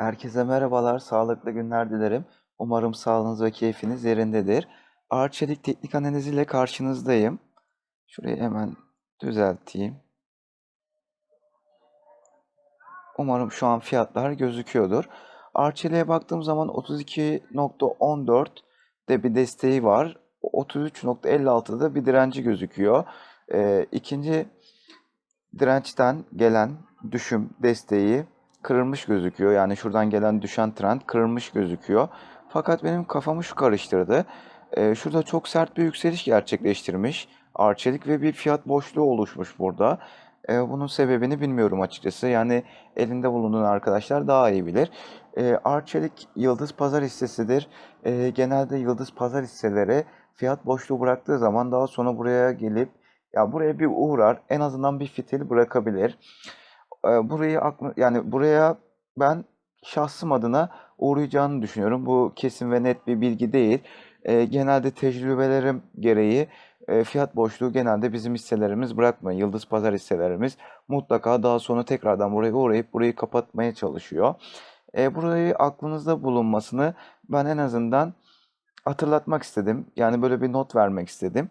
Herkese merhabalar, sağlıklı günler dilerim. Umarım sağlığınız ve keyfiniz yerindedir. Arçelik teknik analiz ile karşınızdayım. Şurayı hemen düzelteyim. Umarım şu an fiyatlar gözüküyordur. Arçelik'e baktığım zaman 32.14 de bir desteği var. 33.56'da da bir direnci gözüküyor. Ee, ikinci dirençten gelen düşüm desteği kırılmış gözüküyor. Yani şuradan gelen düşen trend kırılmış gözüküyor. Fakat benim kafamı şu karıştırdı. Ee, şurada çok sert bir yükseliş gerçekleştirmiş Arçelik ve bir fiyat boşluğu oluşmuş burada. Ee, bunun sebebini bilmiyorum açıkçası. Yani elinde bulunan arkadaşlar daha iyi bilir. Ee, Arçelik Yıldız Pazar hissesidir. Ee, genelde Yıldız Pazar hisseleri fiyat boşluğu bıraktığı zaman daha sonra buraya gelip ya buraya bir uğrar, en azından bir fitil bırakabilir. Ee, burayı aklı, yani buraya ben şahsım adına uğrayacağını düşünüyorum. Bu kesin ve net bir bilgi değil. Ee, genelde tecrübelerim gereği e, fiyat boşluğu genelde bizim hisselerimiz bırakmıyor. Yıldız Pazar hisselerimiz mutlaka daha sonra tekrardan buraya uğrayıp burayı kapatmaya çalışıyor. E, burayı aklınızda bulunmasını ben en azından hatırlatmak istedim. Yani böyle bir not vermek istedim.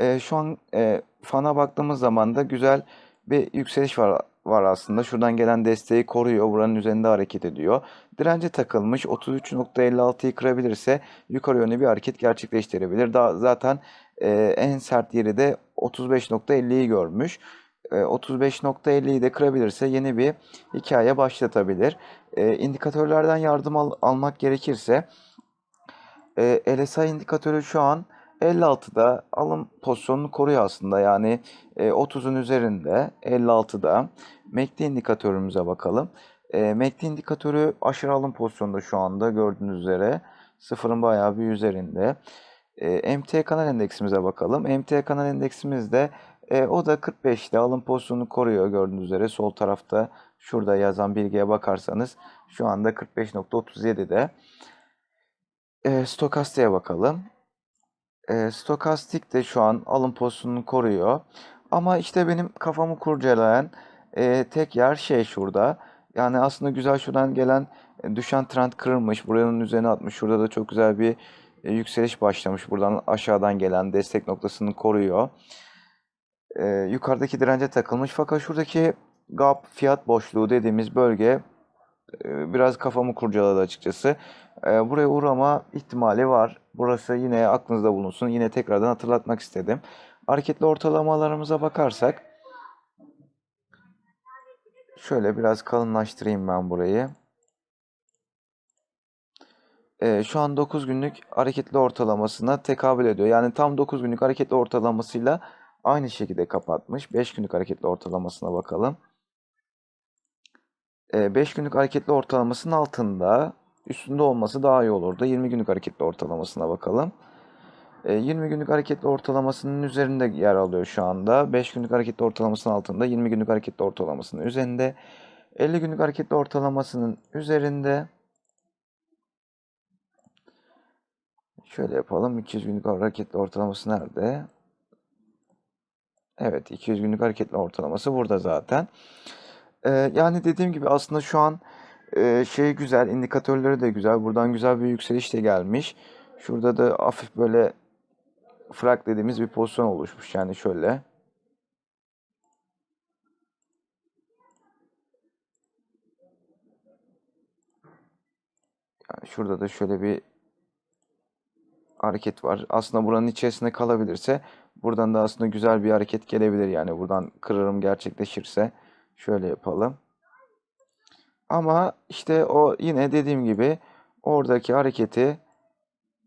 E, şu an e, fana baktığımız zaman da güzel bir yükseliş var var aslında. Şuradan gelen desteği koruyor. Buranın üzerinde hareket ediyor. Dirence takılmış. 33.56'yı kırabilirse yukarı yönlü bir hareket gerçekleştirebilir. Daha zaten e, en sert yeri de 35.50'yi görmüş. E, 35.50'yi de kırabilirse yeni bir hikaye başlatabilir. E, indikatörlerden yardım al, almak gerekirse e, LSI indikatörü şu an 56'da alım pozisyonunu koruyor aslında. Yani e, 30'un üzerinde 56'da. MACD indikatörümüze bakalım. E, MACD indikatörü aşırı alım pozisyonunda şu anda gördüğünüz üzere. Sıfırın bayağı bir üzerinde. E, MT kanal endeksimize bakalım. MT kanal endeksimiz de e, o da 45'te alım pozisyonunu koruyor gördüğünüz üzere. Sol tarafta şurada yazan bilgiye bakarsanız şu anda 45.37'de. E, bakalım. E, stokastik de şu an alım pozisyonunu koruyor. Ama işte benim kafamı kurcalayan e, tek yer şey şurada. Yani aslında güzel şuradan gelen e, düşen trend kırılmış. Buranın üzerine atmış. Şurada da çok güzel bir e, yükseliş başlamış. Buradan aşağıdan gelen destek noktasını koruyor. E, yukarıdaki dirence takılmış. Fakat şuradaki gap fiyat boşluğu dediğimiz bölge e, biraz kafamı kurcaladı açıkçası. E, buraya uğrama ihtimali var. Burası yine aklınızda bulunsun. Yine tekrardan hatırlatmak istedim. Hareketli ortalamalarımıza bakarsak şöyle biraz kalınlaştırayım ben burayı. E, şu an 9 günlük hareketli ortalamasına tekabül ediyor. Yani tam 9 günlük hareketli ortalamasıyla aynı şekilde kapatmış. 5 günlük hareketli ortalamasına bakalım. 5 günlük hareketli ortalamasının altında üstünde olması daha iyi olurdu. 20 günlük hareketli ortalamasına bakalım. 20 günlük hareketli ortalamasının üzerinde yer alıyor şu anda. 5 günlük hareketli ortalamasının altında, 20 günlük hareketli ortalamasının üzerinde. 50 günlük hareketli ortalamasının üzerinde. Şöyle yapalım. 200 günlük hareketli ortalaması nerede? Evet, 200 günlük hareketli ortalaması burada zaten. Ee, yani dediğim gibi aslında şu an e, şey güzel, indikatörleri de güzel. Buradan güzel bir yükseliş de gelmiş. Şurada da hafif böyle frak dediğimiz bir pozisyon oluşmuş. Yani şöyle. Yani şurada da şöyle bir hareket var. Aslında buranın içerisinde kalabilirse buradan da aslında güzel bir hareket gelebilir. Yani buradan kırarım gerçekleşirse şöyle yapalım. Ama işte o yine dediğim gibi oradaki hareketi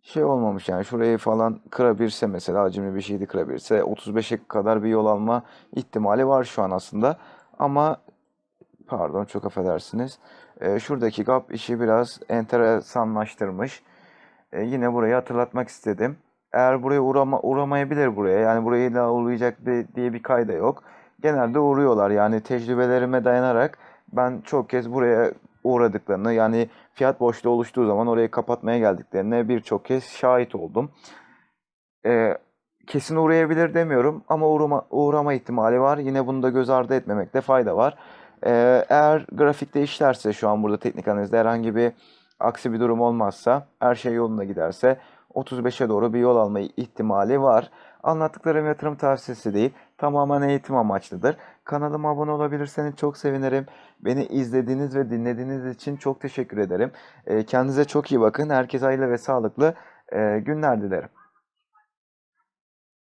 şey olmamış yani şurayı falan kırabilirse mesela hacimli bir şeydi kırabilirse 35'e kadar bir yol alma ihtimali var şu an aslında. Ama pardon çok affedersiniz. E, şuradaki gap işi biraz enteresanlaştırmış. E, yine burayı hatırlatmak istedim. Eğer buraya uğrama, uğramayabilir buraya. Yani burayı da uğrayacak diye bir kayda yok. Genelde uğruyorlar. Yani tecrübelerime dayanarak ben çok kez buraya uğradıklarını yani fiyat boşluğu oluştuğu zaman orayı kapatmaya geldiklerine birçok kez şahit oldum. Ee, kesin uğrayabilir demiyorum ama uğrama, uğrama ihtimali var. Yine bunu da göz ardı etmemekte fayda var. Ee, eğer grafikte işlerse şu an burada teknik analizde herhangi bir aksi bir durum olmazsa, her şey yolunda giderse 35'e doğru bir yol alma ihtimali var. Anlattıklarım yatırım tavsiyesi değil, tamamen eğitim amaçlıdır. Kanalıma abone olabilirseniz çok sevinirim. Beni izlediğiniz ve dinlediğiniz için çok teşekkür ederim. Ee, kendinize çok iyi bakın. Herkese hayırlı ve sağlıklı e, günler dilerim.